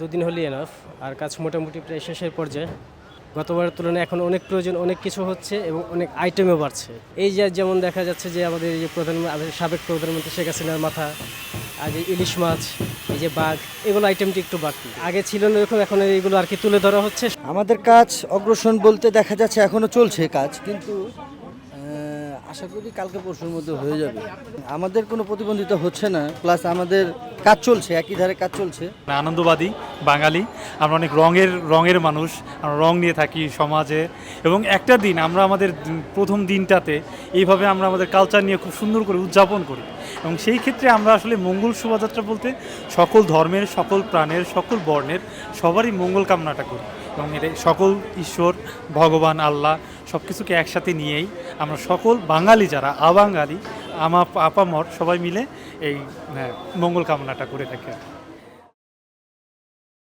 দুদিন হলে এনাফ আর কাজ মোটামুটি প্রায় শেষের পর্যায়ে। গতবারের তুলনায় এখন অনেক প্রয়োজন, অনেক কিছু হচ্ছে এবং অনেক আইটেমও বাড়ছে। এই যে যেমন দেখা যাচ্ছে যে আমাদের এই যে প্রধান সাবেক প্রধানমন্ত্রী শেখ হাসিনার মাথা, আর যে ইলিশ মাছ, এই যে বাঘ, এগুলো আইটেমটি একটু বাড়তি। আগে ছিল না এরকম, এখন এইগুলো আর কি তুলে ধরা হচ্ছে? আমাদের কাজ অগ্রসর বলতে দেখা যাচ্ছে এখনও চলছে কাজ, কিন্তু আশা করি কালকে পরশুর মধ্যে হয়ে যাবে। আমাদের কোনো প্রতিবন্ধিতা হচ্ছে না প্লাস আমাদের কাজ চলছে, একই ধারে কাজ চলছে। আনন্দবাদী, বাঙালি, আমরা অনেক রঙের রঙের মানুষ, আমরা রং নিয়ে থাকি সমাজে। এবং একটা দিন আমরা আমাদের প্রথম দিনটাতে এইভাবে আমরা আমাদের কালচার নিয়ে খুব সুন্দর করে উদযাপন করি। এবং সেই ক্ষেত্রে আমরা আসলে মঙ্গল শোভাযাত্রা বলতে সকল ধর্মের, সকল প্রাণের, সকল বর্ণের সবারই মঙ্গল কামনাটা করি। এবং এটা সকল ঈশ্বর, ভগবান, আল্লাহ সব কিছুকে একসাথে নিয়েই আমরা সকল বাঙালি যারা, আবাঙালি আমা আপামর সবাই মিলে এই মঙ্গল কামনাটা করে থাকে।